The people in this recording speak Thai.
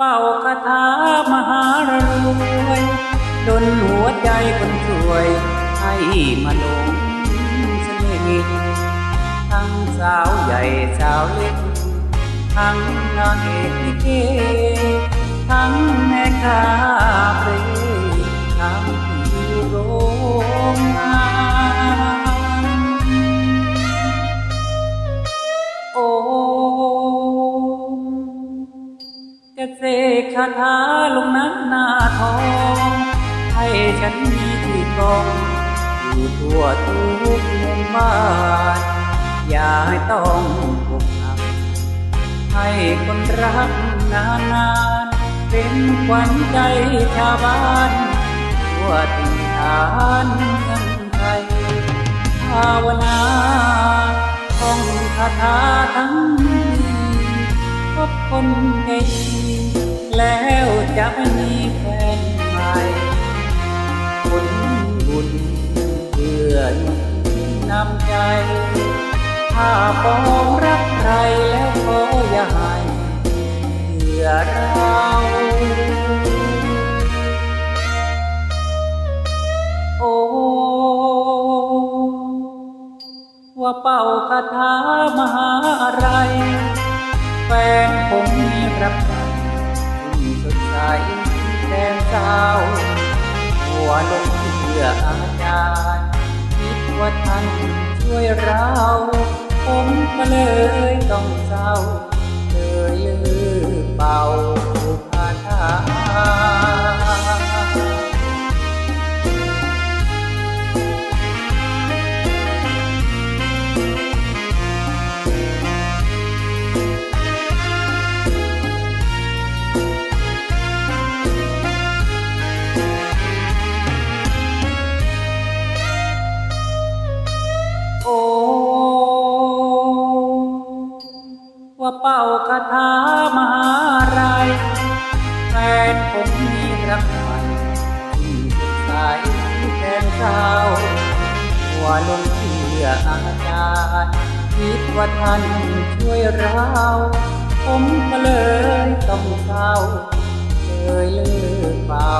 เป่าคาถามหารวยดนหัวใจคนสวยให้มาลงเสน่ห์ทั้งสาวใหญ่สาวเล็ก ทั้งนางเอกลิเกทั้ง จะเสกคาถาลงนักหน้าทอง ให้ฉันมีที่กองอยู่ทั่วทุกมุมบ้านอย่าให้ต้องอกหักให้คนรักนานานๆเป็นขวัญใจชาวบ้านทั่วถิ่นฐานเมืองไทยภาวนาท่องคาถาทั้งนี้พบคนใจดี แล้วจะไม่มีแฟนใหม่ผลบุญเพื่อนนำใจ ถ้าปองรักใครแล้วขออย่าให้เชื่อเราโอ้ว่าเป่าคาถามหาอะไร แฟนผมมีรับใจที่ สดใสแดนเศร้าหัวลงเพื่ออาจารย์คิดว่าท่านช่วยเรา ผมก็เลยต้องเศร้า ถามหาไรแฟนผมมีรักใหม่ที่สดใสแทนเศร้าหัวลงเชื่ออาจารย์คิดว่าท่านช่วยเราผมก็เลยต้องเศร้าเลยเลิกเป่า